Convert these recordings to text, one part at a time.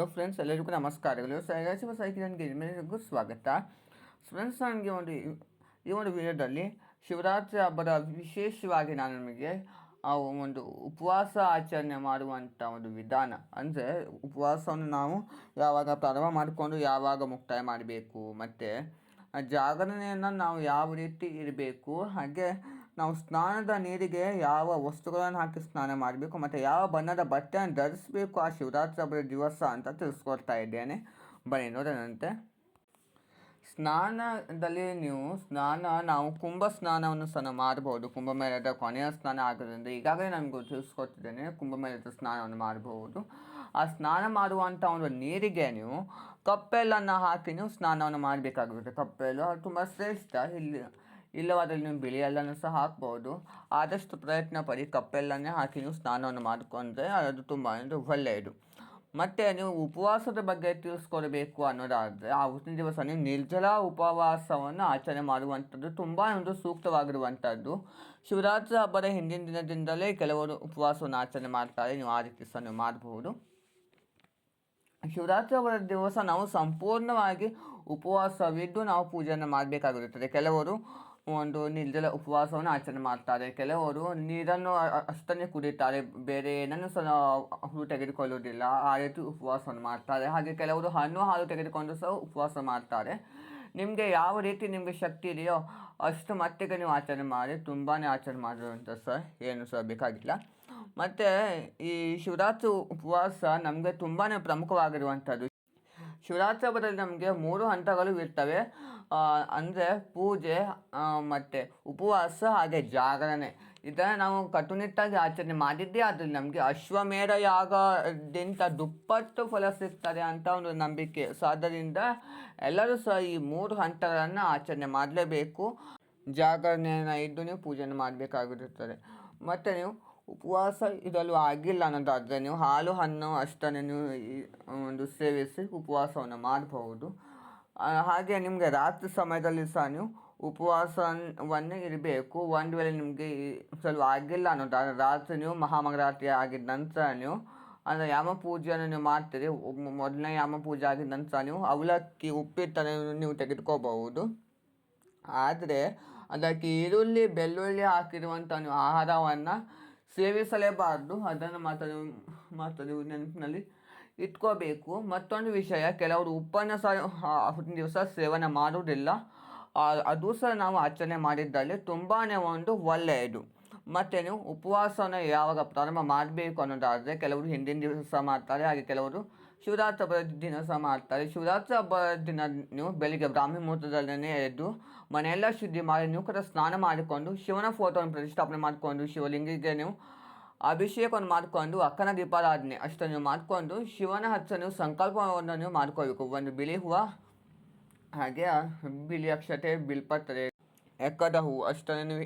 Hello friends, ಎಲ್ಲರಿಗೂ ನಮಸ್ಕಾರಗಳು ಸೈಗಾಸಿವ ಸೈಕಿಲನ್ಗೆ ಎಲ್ಲರಿಗೂ ಸ್ವಾಗತ. ಫ್ರೆಂಡ್ಸ್ ನನಗೆ ಒಂದು ಈ ಒಂದು ವಿಡಿಯೋದಲ್ಲಿ ಶಿವರಾತ್ರಿ ಹಬ್ಬದ ವಿಶೇಷವಾಗಿ ನಾನು ನಿಮಗೆ ಒಂದು ಉಪವಾಸ ಆಚರಣೆ ಮಾಡುವಂಥ ಒಂದು ವಿಧಾನ, ಅಂದರೆ ಉಪವಾಸವನ್ನು ನಾವು ಯಾವಾಗ ಪ್ರಾರಂಭ ಮಾಡಿಕೊಂಡು ಯಾವಾಗ ಮುಕ್ತಾಯ ಮಾಡಬೇಕು, ಮತ್ತು ಜಾಗರಣೆಯನ್ನು ನಾವು ಯಾವ ರೀತಿ ಇರಬೇಕು ಹಾಗೆ ನಾವು ಸ್ನಾನದ ನೀರಿಗೆ ಯಾವ ವಸ್ತುಗಳನ್ನು ಹಾಕಿ ಸ್ನಾನ ಮಾಡಬೇಕು ಮತ್ತು ಯಾವ ಬಣ್ಣದ ಬಟ್ಟೆಯನ್ನು ಧರಿಸಬೇಕು ಆ ಶಿವರಾತ್ರಿ ಹಬ್ಬದ ದಿವಸ ಅಂತ ತಿಳಿಸ್ಕೊಡ್ತಾ ಇದ್ದೇನೆ. ಬನ್ನಿ, ನೋಡೋಣಂತೆ. ಸ್ನಾನದಲ್ಲಿ ನೀವು ಸ್ನಾನ, ನಾವು ಕುಂಭ ಸ್ನಾನವನ್ನು ಸಹ ಮಾಡಬಹುದು ಕುಂಭಮೇಳದ ಕೊನೆಯ ಸ್ನಾನ ಆಗೋದ್ರಿಂದ ಈಗಾಗಲೇ ನಮಗೆ ತಿಳಿಸ್ಕೊಟ್ಟಿದ್ದೇನೆ ಕುಂಭಮೇಳದ ಸ್ನಾನವನ್ನು ಮಾಡಬಹುದು ಆ ಸ್ನಾನ ಮಾಡುವಂಥ ಒಂದು ನೀರಿಗೆ ನೀವು ಕಪ್ಪೆಲ್ಲನ್ನು ಹಾಕಿ ನೀವು ಸ್ನಾನವನ್ನು ಮಾಡಬೇಕಾಗುತ್ತೆ ಕಪ್ಪೆಲ್ಲ ತುಂಬ ಶ್ರೇಷ್ಠ. ಇಲ್ಲಿ ಇಲ್ಲವಾದಲ್ಲಿ ನೀವು ಬಿಳಿ ಎಲ್ಲನೂ ಸಹ ಹಾಕ್ಬೋದು. ಆದಷ್ಟು ಪ್ರಯತ್ನ ಪಡಿ ಕಪ್ಪೆಲ್ಲನೇ ಹಾಕಿ ನೀವು ಸ್ನಾನವನ್ನು ಮಾಡಿಕೊಂಡ್ರೆ ಅದು ತುಂಬ ಅಂದರೆ ಒಳ್ಳೆಯದು. ಮತ್ತು ನೀವು ಉಪವಾಸದ ಬಗ್ಗೆ ತಿಳಿಸ್ಕೊಡಬೇಕು ಅನ್ನೋದಾದರೆ, ಆ ಹುಟ್ಟಿನ ದಿವಸ ನೀವು ನಿರ್ಜಲ ಉಪವಾಸವನ್ನು ಆಚರಣೆ ಮಾಡುವಂಥದ್ದು ತುಂಬ ಒಂದು ಸೂಕ್ತವಾಗಿರುವಂಥದ್ದು. ಶಿವರಾತ್ರಿ ಹಬ್ಬದ ಹಿಂದಿನ ದಿನದಿಂದಲೇ ಕೆಲವರು ಉಪವಾಸವನ್ನು ಆಚರಣೆ ಮಾಡ್ತಾರೆ, ನೀವು ಆ ರೀತಿ ಸಹ ಮಾಡಬಹುದು ಶಿವರಾತ್ರಿ ಹಬ್ಬದ ದಿವಸ ನಾವು ಸಂಪೂರ್ಣವಾಗಿ ಉಪವಾಸವಿದ್ದು ನಾವು ಪೂಜೆಯನ್ನು ಮಾಡಬೇಕಾಗಿರುತ್ತದೆ. ಕೆಲವರು ಒಂದು ನಿರ್ಜಲ ಉಪವಾಸವನ್ನು ಆಚರಣೆ ಮಾಡ್ತಾರೆ. ಕೆಲವರು ನೀರನ್ನು ಅಷ್ಟನ್ನೇ ಕುಡಿತಾರೆ ಬೇರೆ ಏನನ್ನು ಸಹ ತೆಗೆದುಕೊಳ್ಳುವುದಿಲ್ಲ. ಆ ರೀತಿ ಉಪವಾಸವನ್ನು ಮಾಡ್ತಾರೆ. ಹಾಗೆ ಕೆಲವರು ಹಣ್ಣು, ಹಾಲು ತೆಗೆದುಕೊಂಡು ಸಹ ಉಪವಾಸ ಮಾಡ್ತಾರೆ. ನಿಮಗೆ ಯಾವ ರೀತಿ ನಿಮಗೆ ಶಕ್ತಿ ಇದೆಯೋ ಅಷ್ಟು ಮಟ್ಟಿಗೆ ನೀವು ಆಚರಣೆ ಮಾಡಿ ತುಂಬಾ ಆಚರಣೆ ಮಾಡಿರುವಂಥ ಸರ್ ಏನು ಸಹ ಬೇಕಾಗಿಲ್ಲ. ಮತ್ತು ಈ ಶಿವರಾತ್ರಿ ಉಪವಾಸ ನಮಗೆ ತುಂಬಾ ಪ್ರಮುಖವಾಗಿರುವಂಥದ್ದು. ಶಿವರಾತ್ರಿ ನಮಗೆ ಮೂರು ಹಂತಗಳು ಇರ್ತವೆ. ಅಂದರೆ ಪೂಜೆ ಮತ್ತು ಉಪವಾಸ ಹಾಗೆ ಜಾಗರಣೆ. ಇದನ್ನು ನಾವು ಕಟ್ಟುನಿಟ್ಟಾಗಿ ಆಚರಣೆ ಮಾಡಿದ್ದೇ ಆದರೆ ನಮಗೆ ಅಶ್ವಮೇಧ ಯಾಗದಿಂದ ದುಪ್ಪಟ್ಟು ಫಲ ಸಿಗ್ತದೆ ಅಂತ ಒಂದು ನಂಬಿಕೆ. ಸೊ ಆದ್ದರಿಂದ ಎಲ್ಲರೂ ಸಹ ಈ ಮೂರು ಹಂತಗಳನ್ನು ಆಚರಣೆ ಮಾಡಲೇಬೇಕು. ಜಾಗರಣೆಯನ್ನು ಇದ್ದು ನೀವು ಪೂಜೆಯನ್ನು ಮಾಡಬೇಕಾಗಿರುತ್ತದೆ. ಮತ್ತು ನೀವು ಉಪವಾಸ ಇದಲ್ಲೂ ಆಗಿಲ್ಲ ಅನ್ನೋದಾದರೆ ನೀವು ಹಾಲು, ಹಣ್ಣು, ಅಷ್ಟನ್ನು ನೀವು ಒಂದು ಸೇವಿಸಿ ಉಪವಾಸವನ್ನು ಮಾಡಬಹುದು. ಹಾಗೆ ನಿಮಗೆ ರಾತ್ರಿ ಸಮಯದಲ್ಲಿ ಸಹ ನೀವು ಉಪವಾಸವನ್ನು ಇರಬೇಕು. ಒಂದು ವೇಳೆ ನಿಮಗೆ ಸ್ವಲ್ಪ ಆಗಿಲ್ಲ ಅನ್ನೋದಾದರೆ ರಾತ್ರಿ ನೀವು ಮಹಾಮಗರಾತ್ರಿ ಆಗಿದ ನಂತರ ನೀವು, ಅಂದರೆ ಯಾಮ ಪೂಜೆಯನ್ನು ನೀವು ಮಾಡ್ತೀರಿ ಮೊದಲನೇ ಯಾಮ ಪೂಜೆ ಆಗಿದ ನಂತರ ನೀವು ಅವಲಕ್ಕಿ, ಉಪ್ಪಿಟ್ಟನ್ನು ನೀವು ತೆಗೆದುಕೋಬಹುದು. ಆದರೆ ಅದಕ್ಕೆ ಈರುಳ್ಳಿ, ಬೆಳ್ಳುಳ್ಳಿ ಹಾಕಿರುವಂಥ ನೀವು ಆಹಾರವನ್ನು ಸೇವಿಸಲೇಬಾರದು ಅದನ್ನು ಮಾತ್ರ ನೀವು ನೆನಪಿನಲ್ಲಿ ಇಟ್ಕೋಬೇಕು. ಮತ್ತೊಂದು ವಿಷಯ, ಕೆಲವರು ಉಪ್ಪನ್ನು ಸಹ ದಿವಸ ಸೇವನೆ ಮಾಡುವುದಿಲ್ಲ. ಅದು ಸಹ ನಾವು ಆಚರಣೆ ಮಾಡಿದ್ದಲ್ಲಿ ತುಂಬಾ ಒಂದು ಒಳ್ಳೆಯದು. ನೀವು ಉಪವಾಸವನ್ನು ಯಾವಾಗ ಪ್ರಾರಂಭ ಮಾಡಬೇಕು ಅನ್ನೋದಾದರೆ ಕೆಲವರು ಹಿಂದಿನ ದಿವಸ ಮಾಡ್ತಾರೆ, ಹಾಗೆ ಕೆಲವರು ಶಿವರಾತ್ರಿ ಹಬ್ಬದ ದಿನ ಸಹ ಮಾಡ್ತಾರೆ. ಶಿವರಾತ್ರಿ ಹಬ್ಬದ ದಿನ ನೀವು ಬೆಳಿಗ್ಗೆ ಬ್ರಾಹ್ಮಿ ಮುಹೂರ್ತದಲ್ಲೇ ಎದ್ದು ಮನೆಯೆಲ್ಲ ಶುದ್ಧಿ ಮಾಡಿ ನೀವು ಕೂಡ ಸ್ನಾನ ಮಾಡಿಕೊಂಡು ಶಿವನ ಫೋಟೋವನ್ನು ಪ್ರತಿಷ್ಠಾಪನೆ ಮಾಡಿಕೊಂಡು ಶಿವಲಿಂಗಿಗೆ ನೀವು ಅಭಿಷೇಕವನ್ನು ಮಾಡಿಕೊಂಡು ಅಕ್ಕನ ದೀಪಾರಾಧನೆ ಅಷ್ಟನ್ನು ಮಾಡಿಕೊಂಡು ಶಿವನ ಹಚ್ಚನು ಸಂಕಲ್ಪವನ್ನು ನೀವು ಮಾಡ್ಕೋಬೇಕು ಒಂದು ಬಿಳಿ ಹೂವು, ಹಾಗೆ ಬಿಳಿ ಅಕ್ಷತೆ, ಬಿಲ್ಪತ್ರೆ, ಎಕ್ಕದ ಹೂವು ಅಷ್ಟನ್ನು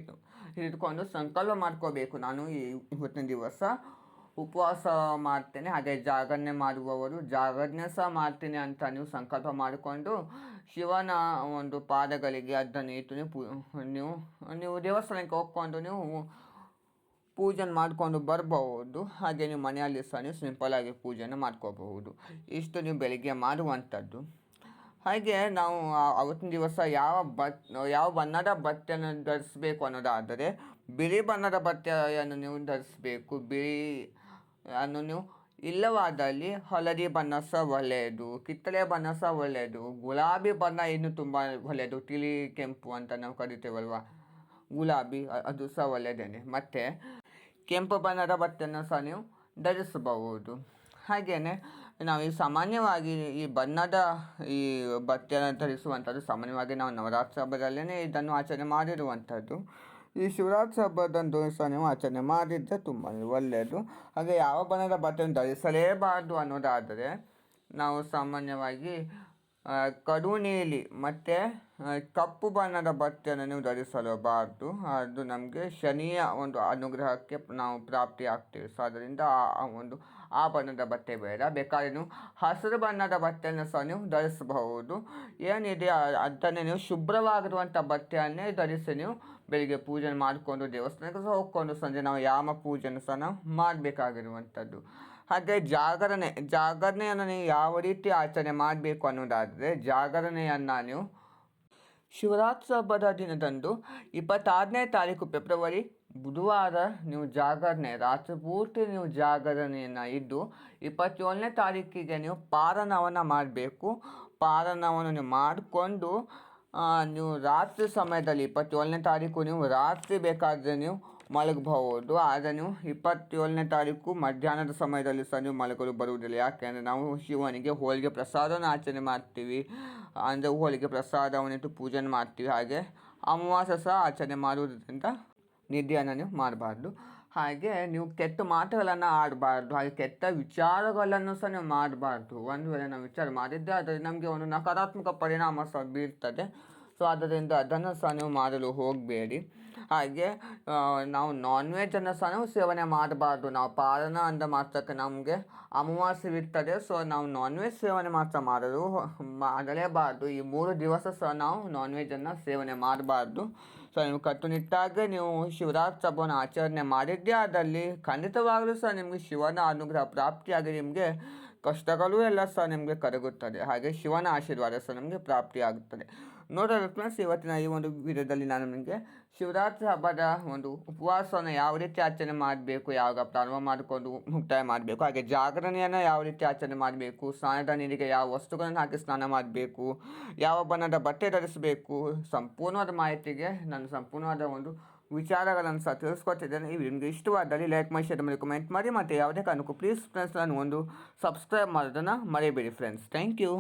ಹಿಡಿದುಕೊಂಡು ಸಂಕಲ್ಪ ಮಾಡ್ಕೋಬೇಕು ನಾನು ಈ ಇವತ್ತಿನ ದಿವಸ ಉಪವಾಸ ಮಾಡ್ತೇನೆ, ಹಾಗೆ ಜಾಗರಣೆ ಮಾಡುವವರು ಜಾಗರಣೆ ಸಹ ಮಾಡ್ತೇನೆ ಅಂತ ನೀವು ಸಂಕಲ್ಪ ಮಾಡಿಕೊಂಡು ಶಿವನ ಒಂದು ಪಾದಗಳಿಗೆ ಅದನ್ನು ಇಟ್ಟು ನೀವು ನೀವು ನೀವು ದೇವಸ್ಥಾನಕ್ಕೆ ಹೋಗ್ಕೊಂಡು ನೀವು ಪೂಜೆ ಮಾಡಿಕೊಂಡು ಬರಬಹುದು. ಹಾಗೆ ನೀವು ಮನೆಯಲ್ಲಿ ಸಹ ನೀವು ಸಿಂಪಲಾಗಿ ಪೂಜೆಯನ್ನು ಮಾಡ್ಕೋಬಹುದು. ಇಷ್ಟು ನೀವು ಬೆಳಿಗ್ಗೆ ಮಾಡುವಂಥದ್ದು. ಹಾಗೆ ನಾವು ಅವತ್ತಿನ ದಿವಸ ಯಾವ ಬಟ್, ಯಾವ ಬಣ್ಣದ ಬಟ್ಟೆಯನ್ನು ಧರಿಸಬೇಕು ಅನ್ನೋದಾದರೆ ಬಿಳಿ ಬಣ್ಣದ ಬಟ್ಟೆಯನ್ನು ನೀವು ಧರಿಸಬೇಕು. ಬಿಳಿ ಅನ್ನು ನೀವು ಇಲ್ಲವಾದಲ್ಲಿ ಹಳದಿ ಬಣ್ಣ ಸಹ ಒಳ್ಳೆಯದು, ಕಿತ್ತಳೆ ಬಣ್ಣ ಸಹ ಒಳ್ಳೆಯದು, ಗುಲಾಬಿ ಬಣ್ಣ ಇನ್ನು ತುಂಬ ಒಳ್ಳೆಯದು, ತಿಳಿ ಕೆಂಪು ಅಂತ ನಾವು ಕರಿತೇವಲ್ವ? ಗುಲಾಬಿ ಅದು ಸಹ ಒಳ್ಳೆಯದೇನೆ. ಮತ್ತು ಕೆಂಪು ಬಣ್ಣದ ಬಟ್ಟೆಯನ್ನು ಸಹ ನೀವು ಧರಿಸಬಹುದು. ಹಾಗೆಯೇ ನಾವು ಈ ಸಾಮಾನ್ಯವಾಗಿ ಈ ಬಣ್ಣದ ಈ ಬಟ್ಟೆಯನ್ನು ಧರಿಸುವಂಥದ್ದು ಸಾಮಾನ್ಯವಾಗಿ ನಾವು ನವರಾತ್ರಿ ಹಬ್ಬದಲ್ಲೇ ಇದನ್ನು ಆಚರಣೆ ಮಾಡಿರುವಂಥದ್ದು. ಈ ಶಿವರಾತ್ರಿ ಹಬ್ಬದಂದು ಸಹ ನೀವು ಆಚರಣೆ ಮಾಡಿದ್ದರೆ ತುಂಬ ಒಳ್ಳೆಯದು ಹಾಗೆ ಯಾವ ಬಣ್ಣದ ಬಟ್ಟೆಯನ್ನು ಧರಿಸಲೇಬಾರದು ಅನ್ನೋದಾದರೆ ನಾವು ಸಾಮಾನ್ಯವಾಗಿ ಕಡು ನೀಲಿ ಮತ್ತು ಕಪ್ಪು ಬಣ್ಣದ ಬಟ್ಟೆಯನ್ನು ನೀವು ಧರಿಸಲಬಾರದು ಅದು ನಮಗೆ ಶನಿಯ ಒಂದು ಅನುಗ್ರಹಕ್ಕೆ ನಾವು ಪ್ರಾಪ್ತಿ ಆಗ್ತೀವಿ. ಸೊ ಅದರಿಂದ ಆ ಒಂದು, ಆ ಬಣ್ಣದ ಬಟ್ಟೆ ಬೇಡ. ಬೇಕಾದ್ರೆ ನೀವು ಹಸಿರು ಬಣ್ಣದ ಬಟ್ಟೆಯನ್ನು ಸಹ ನೀವು ಧರಿಸಬಹುದು. ಏನಿದೆ ಅದನ್ನೇ ನೀವು ಶುಭ್ರವಾಗಿರುವಂಥ ಬಟ್ಟೆಯನ್ನೇ ಧರಿಸಿ ನೀವು ಬೆಳಿಗ್ಗೆ ಪೂಜೆ ಮಾಡಿಕೊಂಡು, ದೇವಸ್ಥಾನಕ್ಕೆ ಸಹ ಹೋಗ್ಕೊಂಡು, ಸಂಜೆ ನಾವು ಯಾಮ ಪೂಜೆಯನ್ನು ಸಹ ನಾವು ಮಾಡಬೇಕಾಗಿರುವಂಥದ್ದು. ಹಾಗೆ ಜಾಗರಣೆ, ಜಾಗರಣೆಯನ್ನು ನೀವು ಯಾವ ರೀತಿ ಆಚರಣೆ ಮಾಡಬೇಕು ಅನ್ನೋದಾದರೆ, ಜಾಗರಣೆಯನ್ನು ನೀವು ಶಿವರಾತ್ರಿ ದಿನದಂದು ಇಪ್ಪತ್ತಾರನೇ ತಾರೀಕು ಫೆಬ್ರವರಿ, ಬುಧವಾರ ನೀವು ಜಾಗರಣೆ, ರಾತ್ರಿ ಪೂರ್ತಿ ನೀವು ಜಾಗರಣೆಯನ್ನು ಇದ್ದು ಇಪ್ಪತ್ತೇಳನೇ ತಾರೀಕಿಗೆ ನೀವು ಪಾರನವನ ಮಾಡಬೇಕು. ಪಾರನವನ ನೀವು ಮಾಡಿಕೊಂಡು ನೀವು ರಾತ್ರಿ ಸಮಯದಲ್ಲಿ ಇಪ್ಪತ್ತೇಳನೇ ತಾರೀಕು ನೀವು ರಾತ್ರಿ ಬೇಕಾದರೆ ನೀವು ಮಲಗಬಹುದು. ಆದರೆ ನೀವು ಇಪ್ಪತ್ತೇಳನೇ ತಾರೀಕು ಮಧ್ಯಾಹ್ನದ ಸಮಯದಲ್ಲಿ ಸಹ ನೀವು ಮಲಗಲು ಬರುವುದಿಲ್ಲ. ಯಾಕೆಂದರೆ ನಾವು ಶಿವನಿಗೆ ಹೋಳಿಗೆ ಪ್ರಸಾದವನ್ನು ಆಚರಣೆ ಮಾಡ್ತೀವಿ. ಅಂದರೆ ಹೋಳಿಗೆ ಪ್ರಸಾದವನ್ನಿಟ್ಟು ಪೂಜೆ ಮಾಡ್ತೀವಿ. ಹಾಗೆ ಅಮಾವಾಸ್ಯೆ ಸಹ ಆಚರಣೆ ಮಾಡುವುದರಿಂದ ನಿದ್ದೆಯನ್ನು ನೀವು ಮಾಡಬಾರ್ದು. ಹಾಗೆ ನೀವು ಕೆಟ್ಟ ಮಾತುಗಳನ್ನು ಆಡಬಾರ್ದು. ಹಾಗೆ ಕೆಟ್ಟ ವಿಚಾರಗಳನ್ನು ಸಹ ನೀವು ಮಾಡಬಾರ್ದು. ಒಂದು ವೇಳೆ ನಾವು ವಿಚಾರ ಮಾಡಿದ್ದೆ, ಆದರೆ ನಮಗೆ ಒಂದು ನಕಾರಾತ್ಮಕ ಪರಿಣಾಮ ಸಹ ಬೀರ್ತದೆ. ಸೊ ಅದರಿಂದ ಅದನ್ನು ಸಹ ನೀವು ಮಾಡಲು ಹೋಗಬೇಡಿ. ಹಾಗೆ ನಾವು ನಾನ್ ವೆಜ್ಜನ್ನು ಸಹ ನಾವು ಸೇವನೆ ಮಾಡಬಾರ್ದು. ನಾವು ಪಾಲನ ಅಂತ ಮಾತ್ರಕ್ಕೆ ನಮಗೆ ಅಮಾವಾಸ್ಯೆ ಇರ್ತದೆ ಸೊ ನಾವು ನಾನ್ ವೆಜ್ ಸೇವನೆ ಮಾತ್ರ ಮಾಡಲು ಮಾಡಲೇಬಾರ್ದು. ಈ ಮೂರು ದಿವಸ ಸಹ ನಾವು ನಾನ್ ವೆಜ್ಜನ್ನು ಸೇವನೆ ಮಾಡಬಾರ್ದು. ಸೊ ನೀವು ಕಟ್ಟುನಿಟ್ಟಾಗಿ ನೀವು ಶಿವರಾತ್ರಿ ಹಬ್ಬವನ್ನು ಆಚರಣೆ ಮಾಡಿದ್ದೇ ಅದರಲ್ಲಿ ಖಂಡಿತವಾಗಲೂ ಸಹ ನಿಮಗೆ ಶಿವನ ಅನುಗ್ರಹ ಪ್ರಾಪ್ತಿಯಾಗಿ ನಿಮಗೆ ಕಷ್ಟಗಳು ಎಲ್ಲ ಸಹ ನಿಮಗೆ ಕರಗುತ್ತದೆ. ಹಾಗೆ ಶಿವನ ಆಶೀರ್ವಾದ ಸಹ ನಮಗೆ ಪ್ರಾಪ್ತಿಯಾಗುತ್ತದೆ. ನೋಡೋದು ಫ್ರೆಂಡ್ಸ್, ಇವತ್ತಿನ ಈ ಒಂದು ವಿಡಿಯೋದಲ್ಲಿ ನಾನು ನಿಮಗೆ ಶಿವರಾತ್ರಿ ಹಬ್ಬದ ಒಂದು ಉಪವಾಸವನ್ನು ಯಾವ ರೀತಿ ಆಚರಣೆ ಮಾಡಬೇಕು, ಯಾವಾಗ ಪ್ರಾರಂಭ ಮಾಡಿಕೊಂಡು ಮುಕ್ತಾಯ ಮಾಡಬೇಕು, ಹಾಗೆ ಜಾಗರಣೆಯನ್ನು ಯಾವ ರೀತಿ ಆಚರಣೆ ಮಾಡಬೇಕು, ಸ್ನಾನದ ನೀರಿಗೆ ಯಾವ ವಸ್ತುಗಳನ್ನು ಹಾಕಿ ಸ್ನಾನ ಮಾಡಬೇಕು, ಯಾವ ಬಣ್ಣದ ಬಟ್ಟೆ ಧರಿಸಬೇಕು, ಸಂಪೂರ್ಣವಾದ ಮಾಹಿತಿಗೆ ನಾನು ಸಂಪೂರ್ಣವಾದ ಒಂದು ವಿಚಾರಗಳನ್ನು ಸಹ ತಿಳಿಸ್ಕೊಟ್ಟಿದ್ದೇನೆ. ಈ ನಿಮಗೆ ಇಷ್ಟವಾದಲ್ಲಿ ಲೈಕ್ ಮಾಡಿ ಶೇರ್ ಮಾಡಿ ಕಮೆಂಟ್ ಮಾಡಿ, ಮತ್ತು ಯಾವುದೇ ಕಾರಣಕ್ಕೂ ಪ್ಲೀಸ್ ಫ್ರೆಂಡ್ಸ್ ನಾನು ಒಂದು ಸಬ್ಸ್ಕ್ರೈಬ್ ಮಾಡೋದನ್ನು ಮರೆಯಬೇಡಿ ಫ್ರೆಂಡ್ಸ್ ಥ್ಯಾಂಕ್ ಯು